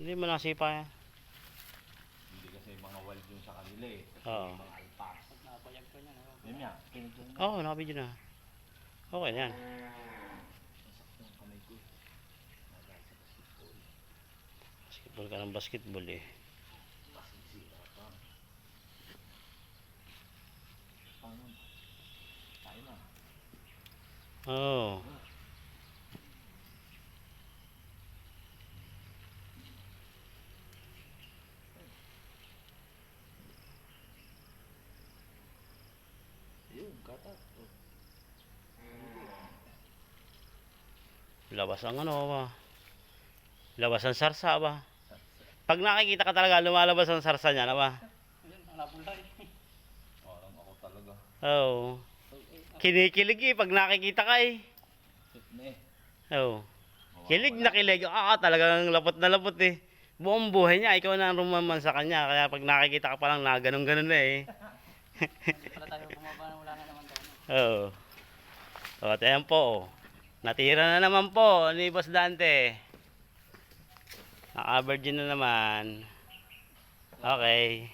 Hindi mo nasipa yan. Hindi kasi mga wild yung sa kanila eh. Oo. mga alpas. Pag nabayag pa niya? Yun nga, pinigyan na. Oo, oh, nakabidyo na. Okay na yan. Eh. Basketball. Basketball ka ng basketball eh. Oh. Kata. Oh. Labas ang ano ba? Labas ang sarsa ba? Pag nakikita ka talaga, lumalabas ang sarsa niya na ba? Ayun, ang nabulay. Parang ako talaga. Oo. Kinikilig eh pag nakikita ka eh. Eh. Oo. Kilig na kilig. Ah, talagang lapot na lapot eh. Buong buhay niya, ikaw na ang rumaman sa kanya. Kaya pag nakikita ka pa lang na ganun-ganun na eh. Pala tayo bumaba na na naman tayo. Oo. O, at ayan po. oh. Natira na naman po ni Boss Dante. Naka-virgin na naman. Okay.